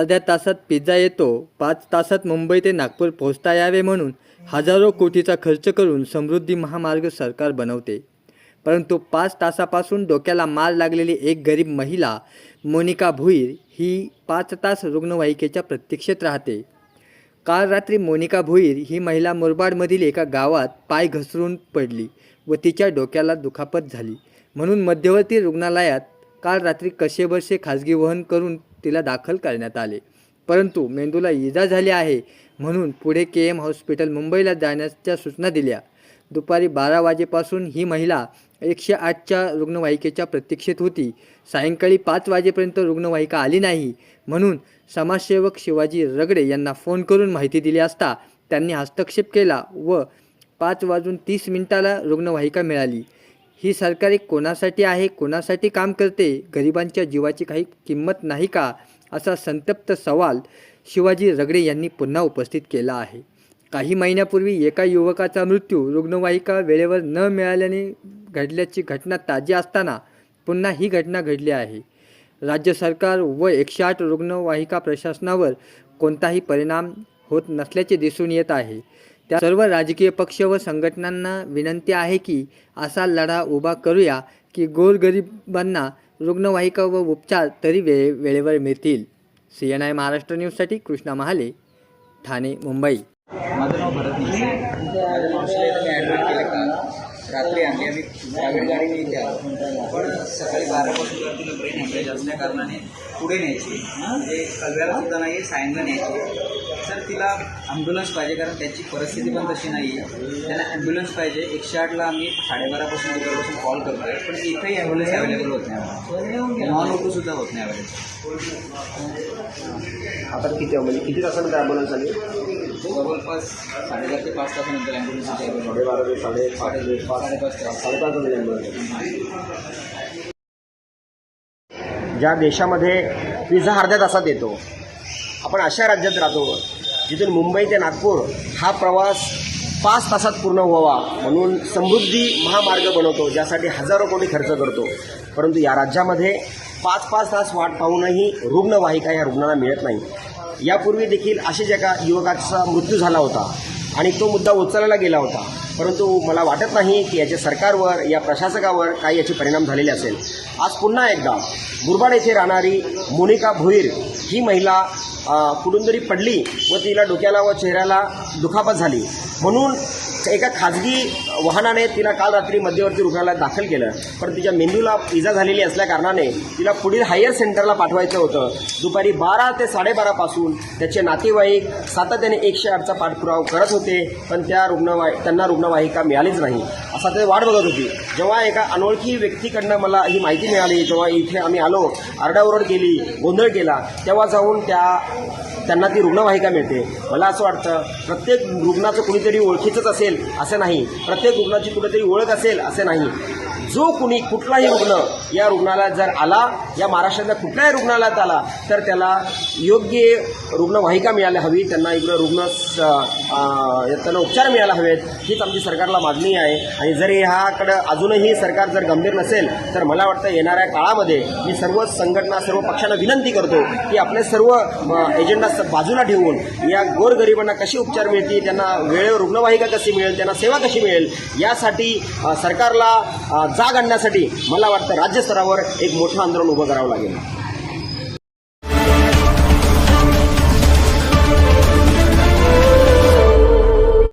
अर्ध्या तासात पिझ्झा येतो. पाच तासात मुंबई ते नागपूर पोहोचता यावे म्हणून हजारो कोटीचा खर्च करून समृद्धी महामार्ग सरकार बनवते. परंतु पाच तासापासून डोक्याला मार लागलेली एक गरीब महिला मोनिका भुईर ही पाच तास रुग्णवाहिकेच्या प्रतीक्षेत राहते. काल रात्री मोनिका भुईर ही महिला मुरबाडमधील एका गावात पाय घसरून पडली व तिच्या डोक्याला दुखापत झाली. म्हणून मध्यवर्ती रुग्णालयात काल रात्री कसेबसे खाजगी वहन करून तिला दाखल करण्यात आले. परंतु मेंदूला इजा झाली आहे म्हणून पुढे के एम हॉस्पिटल मुंबईला जाण्याच्या सूचना दिल्या. दुपारी बारा वाजेपासून ही महिला एकशे आठच्या रुग्णवाहिकेच्या प्रतीक्षेत होती. सायंकाळी पाच वाजेपर्यंत रुग्णवाहिका आली नाही म्हणून समाजसेवक शिवाजी रगडे यांना फोन करून माहिती दिली असता त्यांनी हस्तक्षेप केला व पाच वाजून तीस मिनिटाला रुग्णवाहिका मिळाली. ही सरकारी कोणासाठी आहे कोणासाठी काम करते गरिबांच्या जीवाची काही किंमत नाही का असा संतप्त सवाल शिवाजी रगडे यांनी पुन्हा उपस्थित केला आहे. काही महिन्यापूर्वी एका युवकाचा मृत्यू रुग्णवाहिका वेळेवर न मिळाल्याने घडल्याची घटना ताजी असताना पुन्हा ही घटना घडली आहे. राज्य सरकार व एकशे आठ रुग्णवाहिका प्रशासनावर कोणताही परिणाम होत नसल्याचे दिसून येत आहे. त्या सर्व राजकीय पक्ष व संघटनांना विनंती आहे की असा लढा उभा करूया की गोरगरिबांना रुग्णवाहिका व उपचार तरी वे वेळेवर मिळतील. सी एन आय महाराष्ट्र न्यूजसाठी कृष्णा महाले ठाणे मुंबई. माझं नाव भरत रात्री आणली आम्ही प्रायव्हेट गाडीने इथे आलो पण सकाळी बारापासून जर तिला ब्रेन हॅमरेज असल्या कारणाने पुढे न्यायची. म्हणजे कव्याला सुद्धा नाही आहे सायंगा न्यायची. तर तिला ॲम्ब्युलन्स पाहिजे कारण त्याची परिस्थिती पण तशी नाही आहे त्यांना ॲम्ब्युलन्स पाहिजे. एकशे आठला आम्ही साडेबारापासून दुपारपासून कॉल करतो आहे पण इथंही ॲम्ब्युलन्स अवेलेबल होत नाही नॉन ऑटो सुद्धा होत नाही अवेलेबल आता किती म्हणजे किती तासानंतर ॲम्ब्युलन्स आली? जवळपास साडेचार ते पाच तासानंतर ॲम्ब्युलन्स साडेबारा ते साडे साडे पाच साडेपाच ते साडेपाच वाजता ॲम्ब्युलन्स ज्या देशामध्ये पिझ्झा अर्ध्या तासात येतो आपण अशा राज्यात राहतो जिथून मुंबई ते नागपूर हा प्रवास पाच तासात पूर्ण व्हावा म्हणून समृद्धी महामार्ग बनवतो ज्यासाठी हजारो कोटी खर्च करतो. परंतु या राज्यामध्ये पाच पाच तास वाट पाहूनही रुग्णवाहिका या रुग्णाला मिळत नाही. यापूर्वी देखील असेच एका युवकाचा मृत्यू झाला होता आणि तो मुद्दा उचलला गेला होता. परंतु मला वाटत नाही की याच्या सरकारवर या प्रशासकावर काही याचे परिणाम झालेले असेल. आज पुन्हा एकदा मुरबाड येथे राहणारी मोनिका भोईर ही महिला कुठून तरी पडली व तिला डोक्याला व चेहऱ्याला दुखापत झाली. म्हणून एका खाजगी वाहनाने तिला काल रात्री मध्यवर्ती रुग्णालयात दाखल केलं. पण तिच्या मेंदूला इजा झालेली असल्याकारणाने तिला पुढील हायर सेंटरला पाठवायचं होतं. दुपारी बारा ते साडेबारापासून त्याचे नातेवाईक सातत्याने एकशे आठचा पाठपुरावा करत होते पण त्या रुग्णवाहि त्यांना रुग्णवाहिका मिळालीच नाही. असा ते वाट बघत होती. जेव्हा एका अनोळखी व्यक्तीकडनं मला ही माहिती मिळाली जेव्हा इथे आम्ही आलो आरडाओरड केली गोंधळ केला तेव्हा जाऊन त्या त्यांना ती रुग्णवाहिका मिळते. मला असं वाटतं प्रत्येक रुग्णाचं कुणीतरी ओळखीचंच असेल असं नाही. प्रत्येक रुग्णाची कुठेतरी ओळख असेल असं नाही. जो कुणी कुठलाही रुग्ण या रुग्णालयात जर आला या महाराष्ट्रातल्या कुठल्याही रुग्णालयात आला तर त्याला योग्य रुग्णवाहिका मिळायला हवी त्यांना इकडं रुग्ण स- त्यांना उपचार मिळायला हवेत हीच आमची सरकारला मागणी आहे. आणि जर ह्याकडं अजूनही सरकार जर गंभीर नसेल तर मला वाटतं येणाऱ्या काळामध्ये मी सर्व संघटना सर्व पक्षांना विनंती करतो की आपले सर्व म, एजेंडा बाजूला ठेवून या गोरगरिबांना कशी उपचार मिळतील त्यांना वेळेवर रुग्णवाहिका कशी मिळेल त्यांना सेवा कशी मिळेल यासाठी सरकारला जाग आणण्यासाठी मला वाटतं राज्यस्तरावर एक मोठं आंदोलन उभं करावं लागेल.